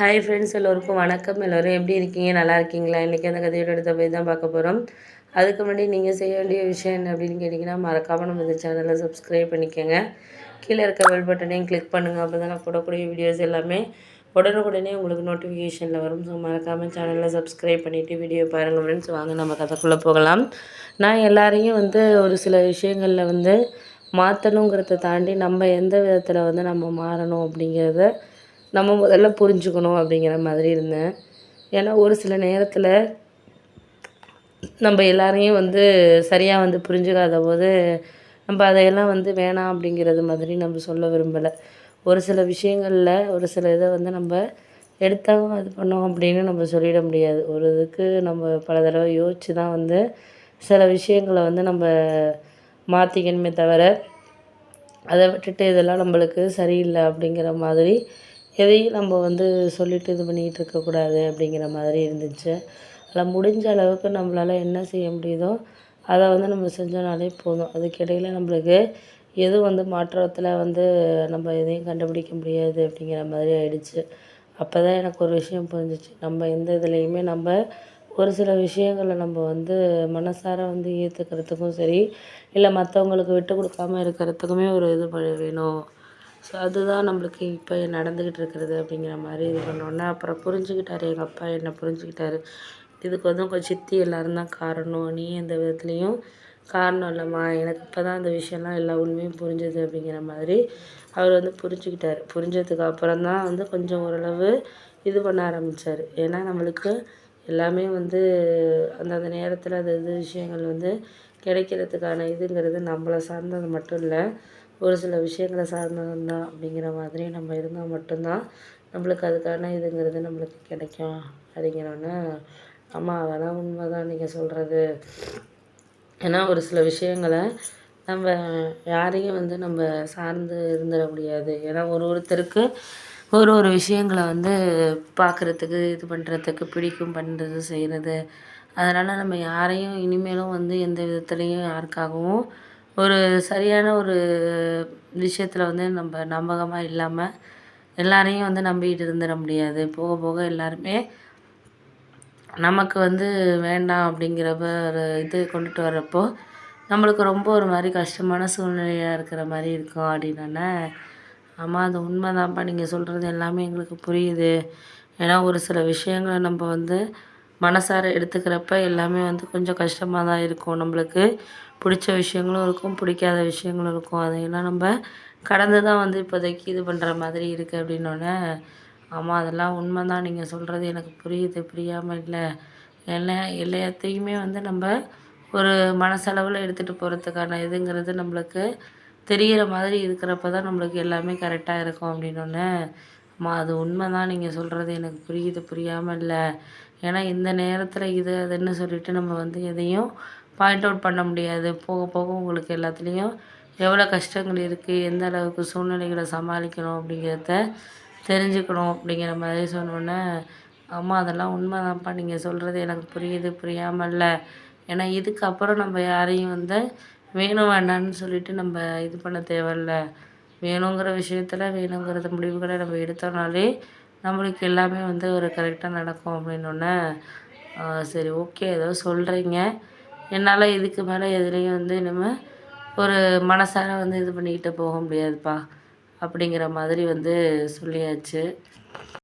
Hi friends எல்லோருக்கும் வணக்கம். எல்லோரும் எப்படி இருக்கீங்க? நல்லா இருக்கீங்களா? இன்றைக்கி அந்த கதையோட எடுத்த போய் தான் பார்க்க போகிறோம் அதுக்கு முன்னாடி நீங்கள் செய்ய வேண்டிய விஷயம் என்ன அப்படின்னு கேட்டிங்கன்னா மறக்காமல் நம்ம இந்த சேனலை சப்ஸ்கிரைப் பண்ணிக்கோங்க. கீழே இருக்க பெல் பட்டனையும் கிளிக் பண்ணுங்கள் அப்போ தான் நான் போடக்கூடிய வீடியோஸ் எல்லாமே உடனுக்குடனே உங்களுக்கு நோட்டிஃபிகேஷனில் வரும். ஸோ மறக்காமல் சேனலில் சப்ஸ்கிரைப் பண்ணிவிட்டு வீடியோ பாருங்கள் ஃப்ரெண்ட்ஸ் வாங்க நம்ம கதைக்குள்ளே போகலாம். நான் எல்லாரையும் வந்து ஒரு சில விஷயங்களில் வந்து மாற்றணுங்கிறத தாண்டி நம்ம எந்த விதத்தில் வந்து நம்ம மாறணும் அப்படிங்கிறத நம்ம முதல்ல புரிஞ்சுக்கணும் அப்படிங்கிற மாதிரி இருந்தேன். ஏன்னா ஒரு சில நேரத்தில் நம்ம எல்லாரையும் வந்து சரியாக வந்து புரிஞ்சுக்காத போது நம்ம அதையெல்லாம் வந்து வேணாம் அப்படிங்கிறது மாதிரி நம்ம சொல்ல விரும்பலை. ஒரு சில விஷயங்களில் ஒரு சில இதை வந்து நம்ம எடுத்தாலும் அது பண்ணோம் அப்படின்னு நம்ம சொல்லிட முடியாது. ஒரு இதுக்கு நம்ம பல தடவை யோசித்து தான் வந்து சில விஷயங்களை வந்து நம்ம மாற்றிக்கணுமே தவிர அதை விட்டுட்டு இதெல்லாம் நம்மளுக்கு சரியில்லை அப்படிங்கிற மாதிரி எதையும் நம்ம வந்து சொல்லிட்டு இது பண்ணிக்கிட்டு இருக்கக்கூடாது அப்படிங்கிற மாதிரி இருந்துச்சு. அதில் முடிஞ்ச அளவுக்கு நம்மளால் என்ன செய்ய முடியுதோ அதை வந்து நம்ம செஞ்சோனாலே போதும். அதுக்கிடையில் நம்மளுக்கு எது வந்து மாற்றத்தில் வந்து நம்ம எதையும் கண்டுபிடிக்க முடியாது அப்படிங்கிற மாதிரி ஆயிடுச்சு. அப்போ தான் எனக்கு ஒரு விஷயம் புரிஞ்சிச்சு. நம்ம எந்த இதுலேயுமே நம்ம ஒரு சில விஷயங்கள நம்ம வந்து மனசார வந்து ஏற்றுக்கிறதுக்கும் சரி இல்லை மற்றவங்களுக்கு விட்டு கொடுக்காமல் இருக்கிறதுக்குமே ஒரு இது வேணும். ஸோ அதுதான் நம்மளுக்கு இப்போ நடந்துக்கிட்டு இருக்கிறது அப்படிங்கிற மாதிரி இது பண்ணோன்னே அப்புறம் புரிஞ்சுக்கிட்டாரு எங்கள் அப்பா என்னை புரிஞ்சுக்கிட்டாரு. இதுக்கு வந்து உங்கள் சித்தி எல்லோரும் தான் காரணம். நீ எந்த விதத்துலேயும் காரணம் இல்லைம்மா. எனக்கு இப்போ தான் அந்த விஷயம்லாம் எல்லா உண்மையும் புரிஞ்சுது அப்படிங்கிற மாதிரி அவர் வந்து புரிஞ்சுக்கிட்டார். புரிஞ்சதுக்கு அப்புறம் தான் வந்து கொஞ்சம் ஓரளவு இது பண்ண ஆரம்பித்தார் ஏன்னா நம்மளுக்கு எல்லாமே வந்து அந்தந்த நேரத்தில் அது இது விஷயங்கள் வந்து கிடைக்கிறதுக்கான இதுங்கிறது நம்மளை சார்ந்தது மட்டும் இல்லை. ஒரு சில விஷயங்களை சார்ந்தவன்தான் அப்படிங்கிற மாதிரி நம்ம இருந்தால் மட்டும்தான் நம்மளுக்கு அதுக்கான இதுங்கிறது நம்மளுக்கு கிடைக்கும். அப்படிங்கிறோன்னே ஆமாம் அதெல்லாம் உண்மை தான் நீங்கள் சொல்கிறது ஏன்னா ஒரு சில விஷயங்களை நம்ம யாரையும் வந்து நம்ம சார்ந்து இருந்துட முடியாது. ஏன்னா ஒரு ஒருத்தருக்கு ஒரு ஒரு விஷயங்களை வந்து பார்க்குறதுக்கு இது பண்ணுறதுக்கு பிடிக்கும் பண்ணுறது செய்கிறது அதனால் நம்ம யாரையும் இனிமேலும் வந்து எந்த விதத்துலேயும் யாருக்காகவும் ஒரு சரியான ஒரு விஷயத்தில் வந்து நம்ம நம்பகமாக இல்லாமல் எல்லாரையும் வந்து நம்பிக்கிட்டு இருந்துட முடியாது. போக போக எல்லாருமே நமக்கு வந்து வேண்டாம் அப்படிங்கிற ஒரு இது கொண்டுட்டு வர்றப்போ நம்மளுக்கு ரொம்ப ஒரு மாதிரி கஷ்டமான சூழ்நிலையாக இருக்கிற மாதிரி இருக்கும். அப்படின்னோடனே ஆமாம் அது உண்மைதான்ப்பா. நீங்கள் சொல்கிறது எல்லாமே எங்களுக்கு புரியுது. ஏன்னா ஒரு சில விஷயங்களை நம்ம வந்து மனசார எடுத்துக்கிறப்ப எல்லாமே வந்து கொஞ்சம் கஷ்டமாக தான் இருக்கும். நம்மளுக்கு பிடிச்ச விஷயங்களும் இருக்கும் பிடிக்காத விஷயங்களும் இருக்கும். அதையெல்லாம் நம்ம கடந்து தான் வந்து இப்போதைக்கு இது பண்ணுற மாதிரி இருக்குது அப்படின்னோடனே ஆமாம் அதெல்லாம் உண்மை தான் நீங்கள் சொல்கிறது எனக்கு புரியுது புரியாமல் இல்லை. எல்லா எல்லாத்தையுமே வந்து நம்ம ஒரு மனசளவில் எடுத்துகிட்டு போகிறதுக்கான இதுங்கிறது நம்மளுக்கு தெரிகிற மாதிரி இருக்கிறப்ப தான் நம்மளுக்கு எல்லாமே கரெக்டாக இருக்கும் அப்படின்னோடனே அம்மா அது உண்மை தான் நீங்கள் சொல்கிறது எனக்கு புரியுது புரியாமல் இல்லை. ஏன்னா இந்த நேரத்தில் இது அதுன்னு சொல்லிட்டு நம்ம வந்து எதையும் பாயிண்ட் அவுட் பண்ண முடியாது. போக போக உங்களுக்கு எல்லாத்துலேயும் எவ்வளோ கஷ்டங்கள் இருக்குது எந்த அளவுக்கு சூழ்நிலைகளை சமாளிக்கணும் அப்படிங்கிறத தெரிஞ்சுக்கணும் அப்படிங்கிற மாதிரி சொன்னோன்னே அம்மா அதெல்லாம் உண்மை தான்ப்பா நீங்கள் சொல்கிறது எனக்கு புரியுது புரியாமல் இல்லை. ஏன்னா இதுக்கப்புறம் நம்ம யாரையும் வந்து வேணும் வேண்டான்னு சொல்லிட்டு நம்ம இது பண்ண தேவையில்லை. வேணுங்கிற விஷயத்தில் வேணுங்கிறத முடிவுகளை நம்ம எடுத்தோம்னாலே நம்மளுக்கு எல்லாமே வந்து ஒரு கரெக்டாக நடக்கும் அப்படின்னோடனே சரி ஓகே ஏதோ சொல்கிறீங்க என்னால் இதுக்கு மேலே எதுலேயும் வந்து நம்ம ஒரு மனசார வந்து இது பண்ணிக்கிட்டு போக முடியாதுப்பா அப்படிங்கிற மாதிரி வந்து சொல்லியாச்சு.